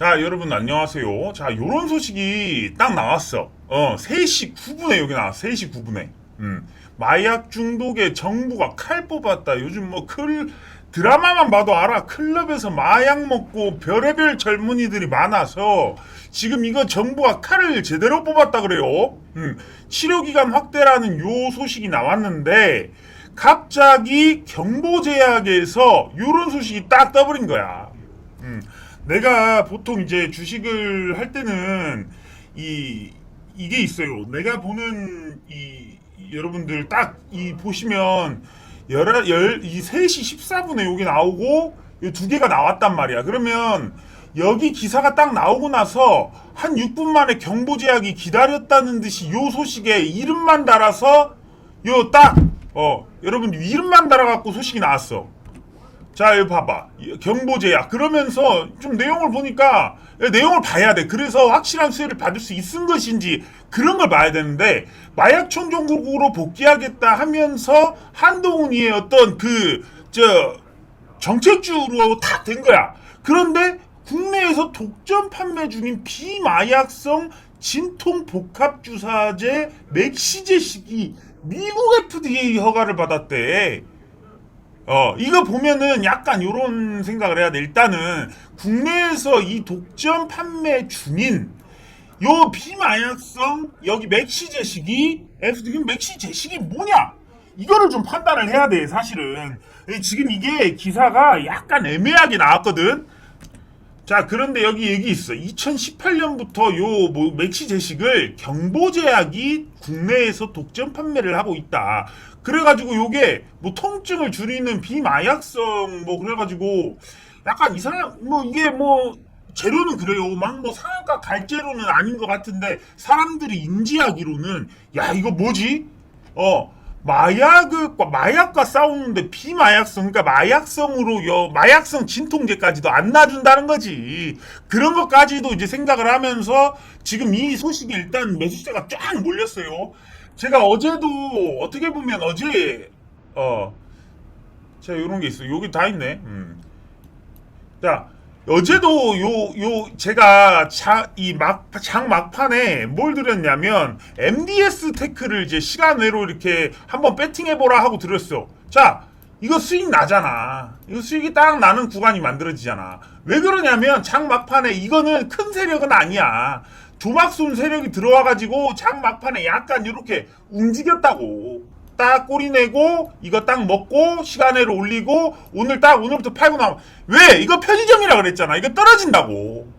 자, 여러분 안녕하세요. 자, 요런 소식이 딱 나왔어. 어, 3시 9분에 여기 나왔어. 3시 9분에. 음. 마약 중독에 정부가 칼 뽑았다. 요즘 뭐 클, 드라마만 봐도 알아. 클럽에서 마약 먹고 별의별 젊은이들이 많아서 지금 이거 정부가 칼을 제대로 뽑았다 그래요. 음. 치료기간 확대라는 요 소식이 나왔는데 갑자기 경보제약에서 요런 소식이 딱 떠버린 거야. 음. 내가 보통 이제 주식을 할 때는 이 이게 있어요. 내가 보는 이, 이 여러분들 딱 이 보시면 열이 3시 14분에 여기 나오고 이두 개가 나왔단 말이야. 그러면 여기 기사가 딱 나오고 나서 한 6분 만에 경보제약이 기다렸다는 듯이 요 소식에 이름만 달아서 요 딱 어 여러분 이름만 달아갖고 소식이 나왔어. 자, 여기 봐봐. 경보제약. 그러면서 좀 내용을 보니까 내용을 봐야 돼. 그래서 확실한 수혜를 받을 수 있은 것인지 그런 걸 봐야 되는데 마약 청정국으로 복귀하겠다 하면서 한동훈이의 어떤 그 저 정책주로 다 된 거야. 그런데 국내에서 독점 판매 중인 비마약성 진통 복합 주사제 맥시제식이 미국 FDA 허가를 받았대. 어, 이거 보면은 약간 요런 생각을 해야 돼. 일단은 국내에서 이 독점 판매 중인 요 비마약성 여기 맥시 제식이 FDA 맥시 제식이 뭐냐? 이거를 좀 판단을 해야 돼, 사실은. 지금 이게 기사가 약간 애매하게 나왔거든. 자, 그런데 여기 얘기 있어. 2018년부터 요 뭐 맥시 제식을 경보제약이 국내에서 독점 판매를 하고 있다. 그래가지고 요게 뭐 통증을 줄이는 비마약성 뭐 그래가지고 약간 이상한 뭐 이게 뭐 재료는 그래요. 막 뭐 상한가 갈재료는 아닌 것 같은데 사람들이 인지하기로는 야 이거 뭐지? 어 마약과 마약과 싸우는데 비마약성 그러니까 마약성으로 요 마약성 진통제까지도 안 놔준다는 거지 그런 것까지도 이제 생각을 하면서 지금 이 소식이 일단 매수세가 쫙 몰렸어요 제가 어제도 어떻게 보면 어제 어 제가 이런 게 있어 여기 다 있네 음. 자 어제도 요, 요, 제가 자, 이 막, 장 막판에 뭘 드렸냐면, MDS 테크를 이제 시간 외로 이렇게 한번 배팅해 보라 하고 드렸어. 자, 이거 수익 나잖아. 이거 수익이 딱 나는 구간이 만들어지잖아. 왜 그러냐면, 장 막판에 이거는 큰 세력은 아니야. 조막순 세력이 들어와가지고 장 막판에 약간 이렇게 움직였다고. 딱 꼬리 내고 이거 딱 먹고 시간으로 올리고 오늘 딱 오늘부터 팔고 나면 왜? 이거 편의점이라 그랬잖아. 이거 떨어진다고.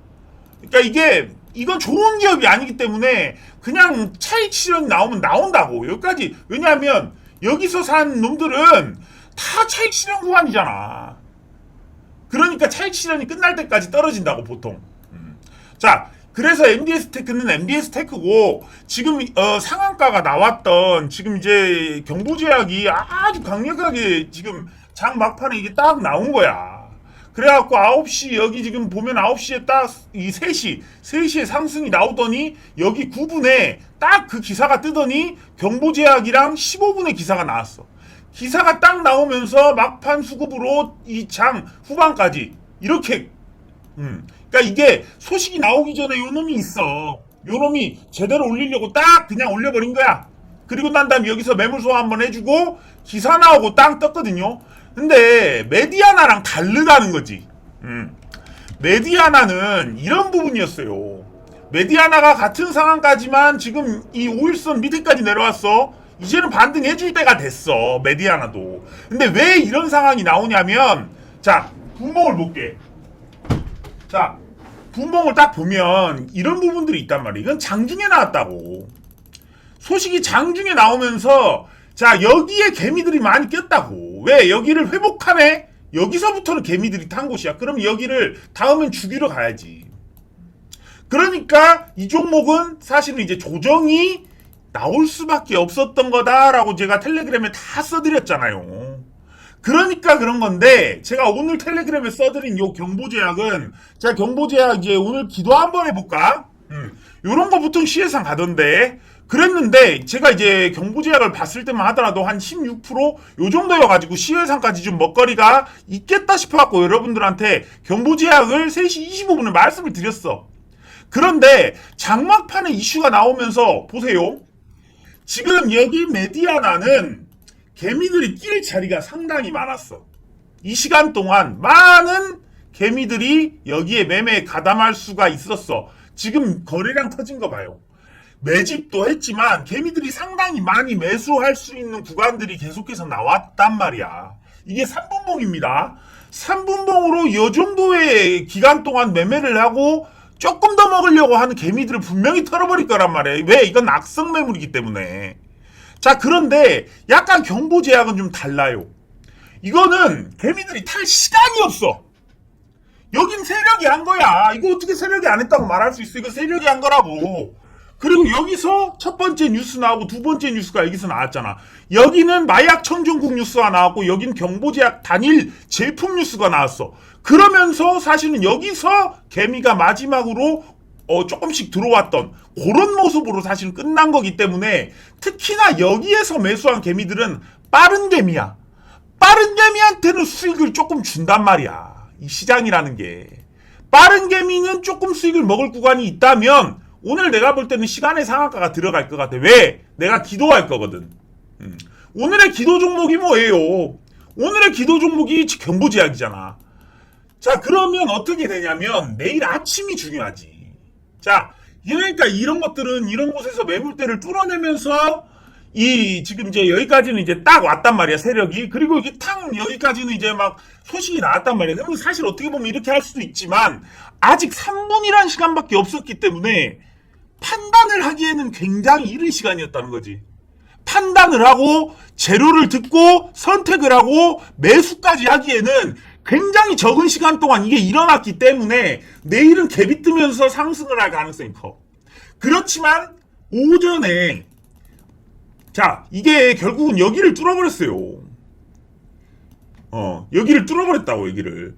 그러니까 이게 이건 좋은 기업이 아니기 때문에 그냥 차익 실현이 나오면 나온다고. 여기까지. 왜냐하면 여기서 산 놈들은 다 차익 실현 구간이잖아. 그러니까 차익 실현이 끝날 때까지 떨어진다고 보통. 음. 자 그래서 MDS 테크는 MDS 테크고 지금 어, 상한가가 나왔던 지금 이제 경보제약이 아주 강력하게 지금 장 막판에 이게 딱 나온 거야. 그래갖고 9시 여기 지금 보면 9시에 딱 이 3시 3시에 상승이 나오더니 여기 9분에 딱 그 기사가 뜨더니 경보제약이랑 15분에 기사가 나왔어. 기사가 딱 나오면서 막판 수급으로 이 장 후반까지 이렇게 음. 그러니까 이게 소식이 나오기 전에 요 놈이 있어. 요 놈이 제대로 올리려고 딱 그냥 올려버린 거야. 그리고 난 다음에 여기서 매물 소화 한번 해주고 기사 나오고 땅 떴거든요. 근데 메디아나랑 다르다는 거지. 음. 메디아나는 이런 부분이었어요. 메디아나가 같은 상황까지만 지금 이 5일선 밑에까지 내려왔어. 이제는 반등해줄 때가 됐어. 메디아나도. 근데 왜 이런 상황이 나오냐면 자 분봉을 볼게. 자, 분봉을 딱 보면 이런 부분들이 있단 말이에요. 이건 장중에 나왔다고. 소식이 장중에 나오면서 자, 여기에 개미들이 많이 꼈다고. 왜? 여기를 회복하네? 여기서부터는 개미들이 탄 곳이야. 그럼 여기를 다음엔 죽이러 가야지. 그러니까 이 종목은 사실은 이제 조정이 나올 수밖에 없었던 거다라고 제가 텔레그램에 다 써드렸잖아요. 그러니까 그런 건데 제가 오늘 텔레그램에 써드린 요 경보제약은 제가 경보제약 이제 오늘 기도 한번 해볼까? 음, 요런 거 보통 시혜상 가던데 그랬는데 제가 이제 경부제약을 봤을 때만 하더라도 한 16%요 정도여가지고 시외상까지 좀 먹거리가 있겠다 싶어갖고 여러분들한테 경부제약을 3시 25분에 말씀을 드렸어. 그런데 장막판에 이슈가 나오면서 보세요. 지금 여기 메디아나는 개미들이 낄 자리가 상당히 많았어. 이 시간 동안 많은 개미들이 여기에 매매에 가담할 수가 있었어. 지금 거래량 터진 거 봐요. 매집도 했지만 개미들이 상당히 많이 매수할 수 있는 구간들이 계속해서 나왔단 말이야. 이게 3분봉입니다. 3분봉으로 이 정도의 기간 동안 매매를 하고 조금 더 먹으려고 하는 개미들을 분명히 털어버릴 거란 말이에요. 왜? 이건 악성 매물이기 때문에. 자, 그런데 약간 경보 제약은 좀 달라요. 이거는 개미들이 탈 시간이 없어. 여긴 세력이 한 거야. 이거 어떻게 세력이 안 했다고 말할 수 있어? 이거 세력이 한 거라고. 그리고 여기서 첫 번째 뉴스 나오고 두 번째 뉴스가 여기서 나왔잖아. 여기는 마약 청정국 뉴스가 나왔고 여긴 경보제약 단일 제품 뉴스가 나왔어. 그러면서 사실은 여기서 개미가 마지막으로 어, 조금씩 들어왔던 그런 모습으로 사실은 끝난 거기 때문에 특히나 여기에서 매수한 개미들은 빠른 개미야. 빠른 개미한테는 수익을 조금 준단 말이야. 이 시장이라는 게. 빠른 개미는 조금 수익을 먹을 구간이 있다면 오늘 내가 볼 때는 시간의 상한가가 들어갈 것 같아. 왜? 내가 기도할 거거든. 음. 오늘의 기도 종목이 뭐예요? 오늘의 기도 종목이 경보제약이잖아. 자, 그러면 어떻게 되냐면 내일 아침이 중요하지. 자, 그러니까 이런 것들은 이런 곳에서 매물대를 뚫어내면서 이 지금 이제 여기까지는 이제 딱 왔단 말이야 세력이. 그리고 이게 탕 여기까지는 이제 막 소식이 나왔단 말이야. 그러면 사실 어떻게 보면 이렇게 할 수도 있지만 아직 3분이란 시간밖에 없었기 때문에 판단을 하기에는 굉장히 이른 시간이었다는 거지. 판단을 하고 재료를 듣고 선택을 하고 매수까지 하기에는 굉장히 적은 시간 동안 이게 일어났기 때문에 내일은 갭이 뜨면서 상승을 할 가능성이 커 그렇지만 오전에 자, 이게 결국은 여기를 뚫어버렸어요. 어, 여기를 뚫어버렸다고, 여기를.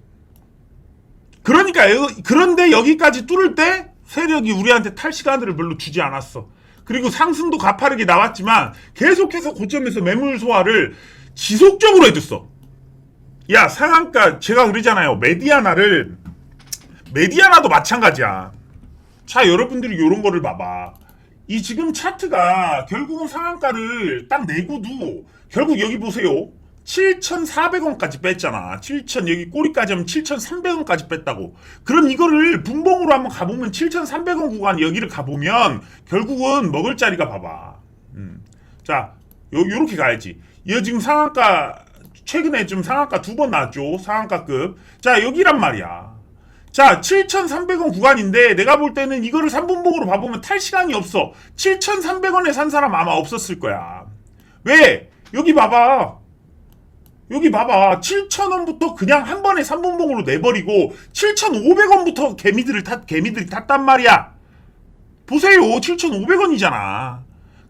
그러니까, 여- 그런데 여기까지 뚫을 때 세력이 우리한테 탈 시간들을 별로 주지 않았어. 그리고 상승도 가파르게 나왔지만 계속해서 고점에서 매물 소화를 지속적으로 해줬어. 야, 상한가, 제가 그러잖아요. 메디아나를, 메디아나도 마찬가지야. 자, 여러분들이 이런 거를 봐봐. 이 지금 차트가 결국은 상한가를 딱 내고도 결국 여기 보세요. 7,400원까지 뺐잖아. 7,000 여기 꼬리까지 하면 7,300원까지 뺐다고. 그럼 이거를 분봉으로 한번 가보면 7,300원 구간 여기를 가보면 결국은 먹을 자리가 봐봐. 음. 자, 요 요렇게 가야지. 이 지금 상한가 최근에 좀 상한가 두 번 나왔죠. 상한가급. 자, 여기란 말이야. 자, 7,300원 구간인데 내가 볼 때는 이거를 3분봉으로 봐보면 탈 시간이 없어. 7,300원에 산 사람 아마 없었을 거야. 왜? 여기 봐봐. 여기 봐봐. 7,000원부터 그냥 한 번에 3분봉으로 내버리고 7,500원부터 개미들을 탔, 개미들이 탔단 말이야. 보세요. 7,500원이잖아.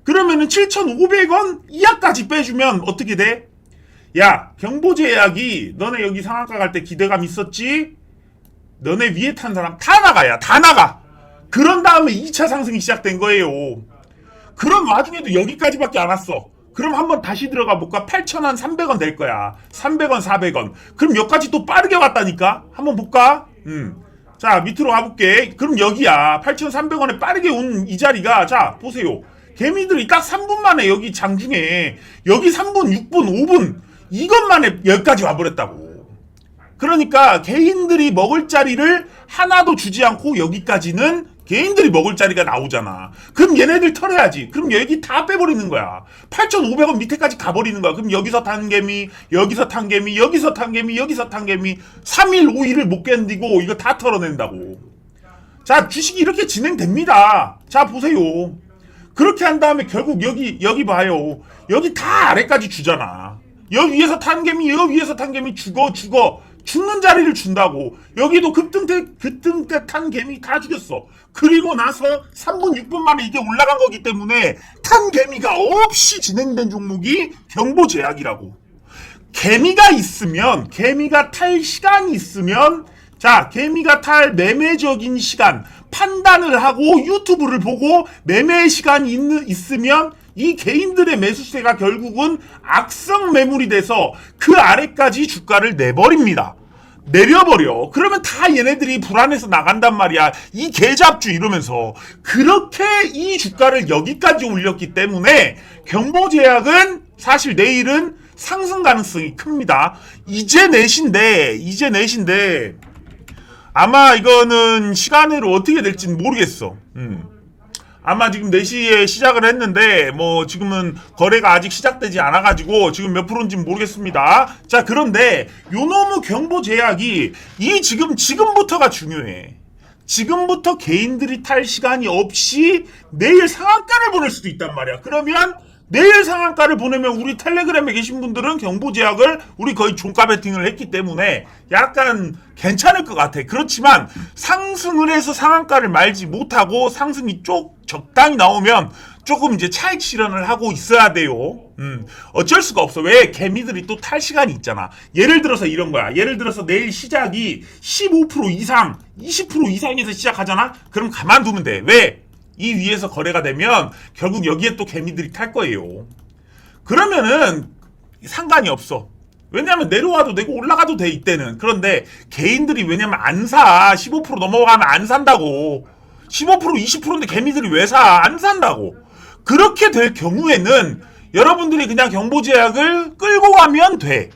그러면은 7,500원 이하까지 빼주면 어떻게 돼? 야, 경보제약이 너네 여기 상한가 갈 때 기대감 있었지? 너네 위에 탄 사람 다 나가야 다 나가. 그런 다음에 2차 상승이 시작된 거예요. 그런 와중에도 여기까지밖에 안 왔어. 그럼 한번 다시 들어가 볼까? 8,000원 300원 될 거야. 300원 400원. 그럼 여기까지 또 빠르게 왔다니까? 한번 볼까? 음. 자 밑으로 가볼게. 그럼 여기야. 8,300원에 빠르게 온 이 자리가. 자 보세요. 개미들이 딱 3분 만에 여기 장중에. 여기 3분 6분 5분 이것만에 여기까지 와버렸다고 그러니까 개인들이 먹을 자리를 하나도 주지 않고 여기까지는 개인들이 먹을 자리가 나오잖아. 그럼 얘네들 털어야지. 그럼 여기 다 빼버리는 거야. 8,500원 밑에까지 가버리는 거야. 그럼 여기서 탄 개미, 여기서 탄 개미, 여기서 탄 개미, 여기서 탄 개미, 3일, 5일을 못 견디고 이거 다 털어낸다고. 자, 주식이 이렇게 진행됩니다. 자, 보세요. 그렇게 한 다음에 결국 여기, 여기 봐요. 여기 다 아래까지 주잖아. 여기 위에서 탄 개미, 여기 위에서 탄 개미 죽어, 죽어. 죽는 자리를 준다고. 여기도 급등대, 급등대 탄 개미 다 죽였어. 그리고 나서 3분, 6분 만에 이게 올라간 거기 때문에 탄 개미가 없이 진행된 종목이 경보 제약이라고. 개미가 있으면, 개미가 탈 시간이 있으면 자, 개미가 탈 매매적인 시간 판단을 하고 유튜브를 보고 매매 시간이 있는, 있으면 이 개인들의 매수세가 결국은 악성 매물이 돼서 그 아래까지 주가를 내버립니다. 내려버려. 그러면 다 얘네들이 불안해서 나간단 말이야. 이 개잡주 이러면서. 그렇게 이 주가를 여기까지 올렸기 때문에 경보제약은 사실 내일은 상승 가능성이 큽니다. 이제 넷인데, 이제 넷인데, 아마 이거는 시간으로 어떻게 될지는 모르겠어. 음. 아마 지금 4시에 시작을 했는데 뭐 지금은 거래가 아직 시작되지 않아 가지고 지금 몇 프로인지는 모르겠습니다. 자, 그런데 요놈의 경보 제약이 이 지금 지금부터가 중요해. 지금부터 개인들이 탈 시간이 없이 내일 상한가를 보낼 수도 있단 말이야. 그러면 내일 상한가를 보내면 우리 텔레그램에 계신 분들은 경보 제약을 우리 거의 종가 베팅을 했기 때문에 약간 괜찮을 것 같아. 그렇지만 상승을 해서 상한가를 말지 못하고 상승이 쪽 적당히 나오면 조금 이제 차익 실현을 하고 있어야 돼요. 음, 어쩔 수가 없어. 왜? 개미들이 또 탈 시간이 있잖아. 예를 들어서 이런 거야. 예를 들어서 내일 시작이 15% 이상, 20% 이상에서 시작하잖아? 그럼 가만두면 돼. 왜? 이 위에서 거래가 되면 결국 여기에 또 개미들이 탈 거예요. 그러면은 상관이 없어. 왜냐면 내려와도 되고 올라가도 돼 이때는. 그런데 개인들이 왜냐면 안 사. 15% 넘어가면 안 산다고. 15% 20%인데 개미들이 왜 사? 안 산다고. 그렇게 될 경우에는 여러분들이 그냥 경보제약을 끌고 가면 돼.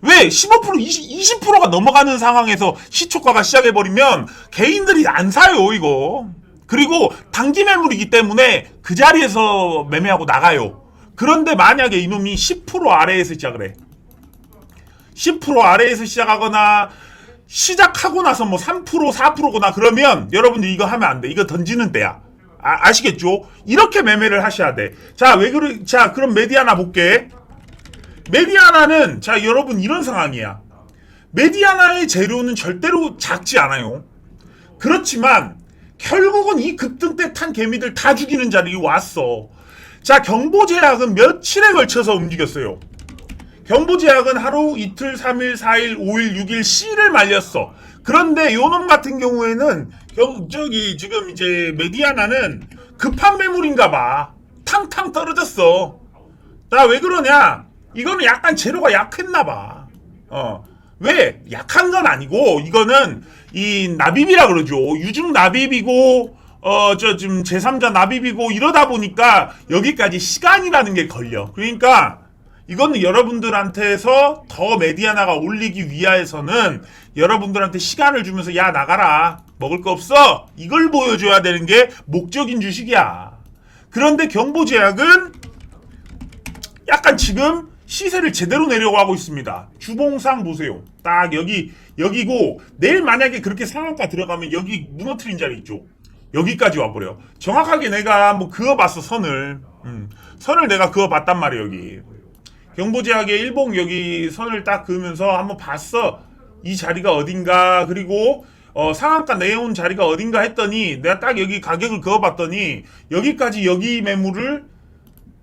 왜? 15% 20, 20%가 넘어가는 상황에서 시초가가 시작해버리면 개인들이 안 사요, 이거. 그리고 단기 매물이기 때문에 그 자리에서 매매하고 나가요. 그런데 만약에 이놈이 10% 아래에서 시작을 해. 10% 아래에서 시작하거나 시작하고 나서 뭐 3% 4%거나 그러면 여러분들 이거 하면 안 돼. 이거 던지는 때야. 아, 시겠죠 이렇게 매매를 하셔야 돼. 자, 왜 그러, 자, 그럼 메디아나 볼게. 메디아나는, 자, 여러분 이런 상황이야. 메디아나의 재료는 절대로 작지 않아요. 그렇지만, 결국은 이 급등 때 탄 개미들 다 죽이는 자리에 왔어. 자, 경보제약은 며칠에 걸쳐서 움직였어요. 경보제약은 하루, 이틀, 3일, 4일, 5일, 6일, C를 말렸어. 그런데 요놈 같은 경우에는 경, 저기 지금 이제 메디아나는 급한 매물인가 봐. 탕탕 떨어졌어. 자, 왜 그러냐? 이거는 약간 재료가 약했나 봐. 어. 왜? 약한 건 아니고 이거는 이 납입이라 그러죠. 유중 납입이고 어 저 지금 제3자 납입이고 이러다 보니까 여기까지 시간이라는 게 걸려. 그러니까 이거는 여러분들한테서 더 메디아나가 올리기 위하여서는 여러분들한테 시간을 주면서 야 나가라 먹을 거 없어 이걸 보여줘야 되는 게 목적인 주식이야. 그런데 경보제약은 약간 지금 시세를 제대로 내려고 하고 있습니다. 주봉상 보세요. 딱 여기 여기고 내일 만약에 그렇게 상한가 들어가면 여기 무너뜨린 자리 있죠. 여기까지 와버려. 정확하게 내가 뭐 그어봤어 선을. 음, 선을 내가 그어봤단 말이야 여기. 경보제약의 일봉 여기 선을 딱 그으면서 한번 봤어. 이 자리가 어딘가 그리고 어, 상한가 내온 자리가 어딘가 했더니 내가 딱 여기 가격을 그어봤더니 여기까지 여기 매물을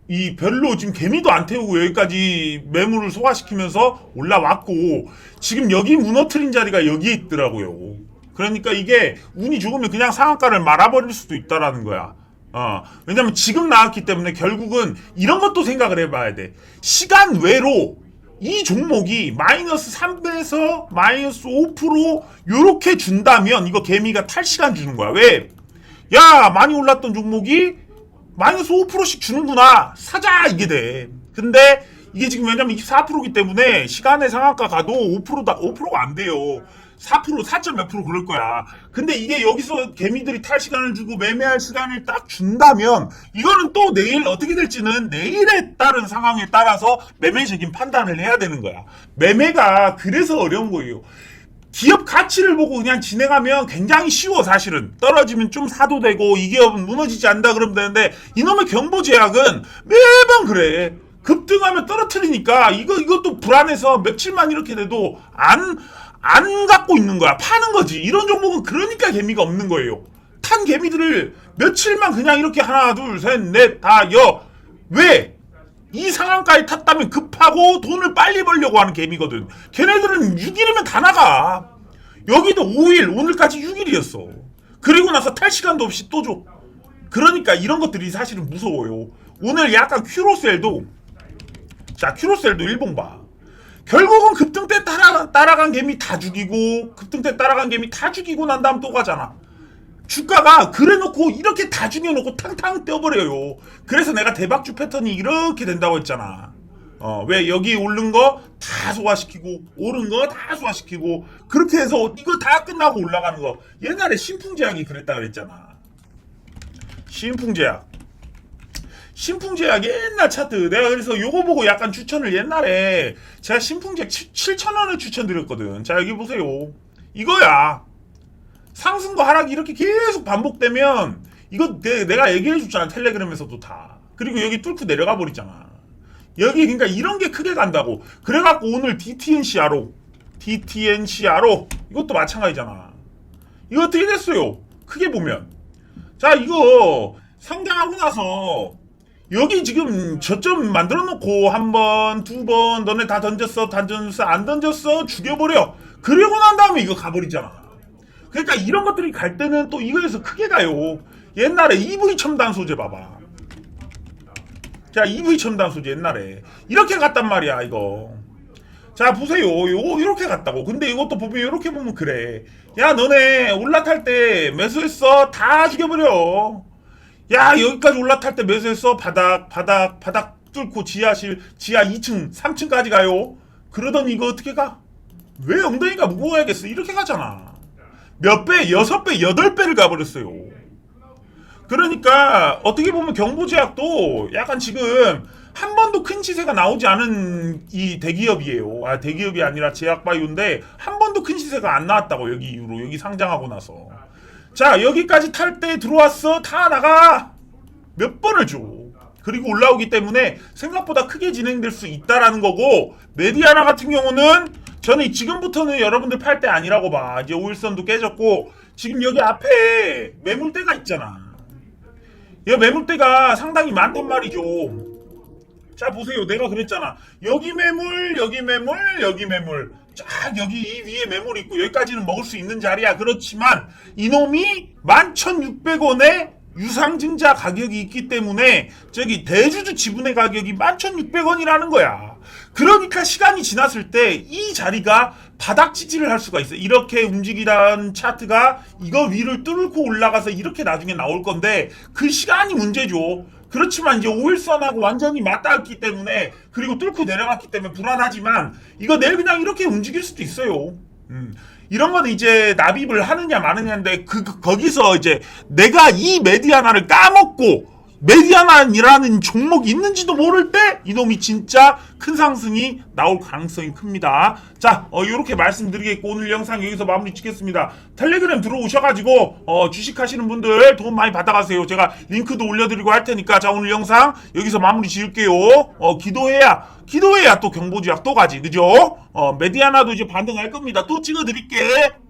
이 별로 지금 개미도 안 태우고 여기까지 매물을 소화시키면서 올라왔고 지금 여기 무너뜨린 자리가 여기에 있더라고요. 그러니까 이게 운이 좋으면 그냥 상한가를 말아버릴 수도 있다라는 거야. 어, 왜냐면 지금 나왔기 때문에 결국은 이런 것도 생각을 해봐야 돼. 시간 외로 이 종목이 마이너스 3배에서 마이너스 5% 요렇게 준다면 이거 개미가 탈 시간 주는 거야. 왜? 야, 많이 올랐던 종목이 마이너스 5%씩 주는구나. 사자! 이게 돼. 근데 이게 지금 왜냐면 24%이기 때문에 시간의 상한가 가도 5%다, 5%가 안 돼요. 4% 4. 몇 프로 그럴 거야. 근데 이게 여기서 개미들이 탈 시간을 주고 매매할 시간을 딱 준다면 이거는 또 내일 어떻게 될지는 내일에 따른 상황에 따라서 매매적인 판단을 해야 되는 거야. 매매가 그래서 어려운 거예요. 기업 가치를 보고 그냥 진행하면 굉장히 쉬워 사실은 떨어지면 좀 사도 되고 이 기업은 무너지지 않는다 그러면 되는데 이놈의 경보제약은 매번 그래 급등하면 떨어뜨리니까 이거 이것도 불안해서 며칠만 이렇게 돼도 안 안 갖고 있는 거야 파는 거지 이런 종목은 그러니까 개미가 없는 거예요 탄 개미들을 며칠만 그냥 이렇게 하나 둘 셋 넷 다 여 왜 이 상한가에 탔다면 급하고 돈을 빨리 벌려고 하는 개미거든. 걔네들은 6일이면 다 나가. 여기도 5일, 오늘까지 6일이었어. 그리고 나서 탈 시간도 없이 또 줘. 그러니까 이런 것들이 사실은 무서워요. 오늘 약간 큐로셀도 자 큐로셀도 일봉 봐. 결국은 급등 때 따라, 따라간 개미 다 죽이고 급등 때 따라간 개미 다 죽이고 난 다음 또 가잖아. 주가가 그래놓고 이렇게 다 죽여놓고 탕탕 떼어버려요. 그래서 내가 대박주 패턴이 이렇게 된다고 했잖아. 어, 왜 여기 오른 거 다 소화시키고 오른 거 다 소화시키고 그렇게 해서 이거 다 끝나고 올라가는 거 옛날에 신풍제약이 그랬다 그랬잖아. 신풍제약. 신풍제약 옛날 차트. 내가 그래서 요거 보고 약간 추천을 옛날에 제가 신풍제약 7,000원을 추천드렸거든. 자 여기 보세요. 이거야. 상승과 하락이 이렇게 계속 반복되면 이거 내, 내가 얘기해 줬잖아 텔레그램에서도 다. 그리고 여기 뚫고 내려가 버리잖아. 여기 그러니까 이런 게 크게 간다고. 그래갖고 오늘 DTNCR로 DTNCR로 이것도 마찬가지잖아. 이거 어떻게 됐어요. 크게 보면. 자 이거 상장하고 나서 여기 지금 저점 만들어 놓고 한 번, 두 번, 너네 다 던졌어, 던졌어, 안 던졌어, 죽여버려. 그리고 난 다음에 이거 가버리잖아. 그러니까 이런 것들이 갈 때는 또 이거에서 크게 가요. 옛날에 EV 첨단 소재 봐봐. 자, EV 첨단 소재 옛날에 이렇게 갔단 말이야, 이거. 자, 보세요. 요거 이렇게 갔다고. 근데 이것도 보면 이렇게 보면 그래. 야, 너네 올라탈 때 매수했어. 다 죽여버려. 야, 여기까지 올라탈 때 매수했어. 바닥, 바닥, 바닥 뚫고 지하실, 지하 2층, 3층까지 가요. 그러더니 이거 어떻게 가? 왜 엉덩이가 무거워야겠어? 이렇게 가잖아. 몇 배, 여섯 배, 여덟 배를 가버렸어요. 그러니까 어떻게 보면 경보제약도 약간 지금 한 번도 큰 시세가 나오지 않은 이 대기업이에요. 아 대기업이 아니라 제약바이오인데 한 번도 큰 시세가 안 나왔다고 여기 이후로 여기 상장하고 나서 자 여기까지 탈 때 들어왔어 다 나가 몇 번을 줘. 그리고 올라오기 때문에 생각보다 크게 진행될 수 있다라는 거고 메디아나 같은 경우는 저는 지금부터는 여러분들 팔 때 아니라고 봐. 이제 5일선도 깨졌고 지금 여기 앞에 매물대가 있잖아. 이 매물대가 상당히 많단 말이죠. 자 보세요. 내가 그랬잖아. 여기 매물, 여기 매물, 여기 매물. 쫙 여기 이 위에 매물 있고 여기까지는 먹을 수 있는 자리야. 그렇지만 이놈이 11,600원에 유상증자 가격이 있기 때문에 저기 대주주 지분의 가격이 11,600원이라는 거야. 그러니까 시간이 지났을 때 이 자리가 바닥 지지를 할 수가 있어. 이렇게 움직이던 차트가 이거 위를 뚫고 올라가서 이렇게 나중에 나올 건데 그 시간이 문제죠. 그렇지만 이제 5일선하고 완전히 맞닿았기 때문에 그리고 뚫고 내려갔기 때문에 불안하지만 이거 내일 그냥 이렇게 움직일 수도 있어요. 음. 이런 거는 이제 납입을 하느냐 마느냐인데 그, 그- 거기서 이제 내가 이 메디아나를 까먹고 메디아나이라는 종목이 있는지도 모를 때 이놈이 진짜 큰 상승이 나올 가능성이 큽니다. 자, 어, 이렇게 말씀드리겠고 오늘 영상 여기서 마무리 짓겠습니다. 텔레그램 들어오셔가지고 어, 주식하시는 분들 도움 많이 받아가세요. 제가 링크도 올려드리고 할 테니까 자 오늘 영상 여기서 마무리 지을게요. 어, 기도해야 기도해야 또 경보주약 또 가지 그죠? 어, 메디아나도 이제 반등할 겁니다. 또 찍어드릴게.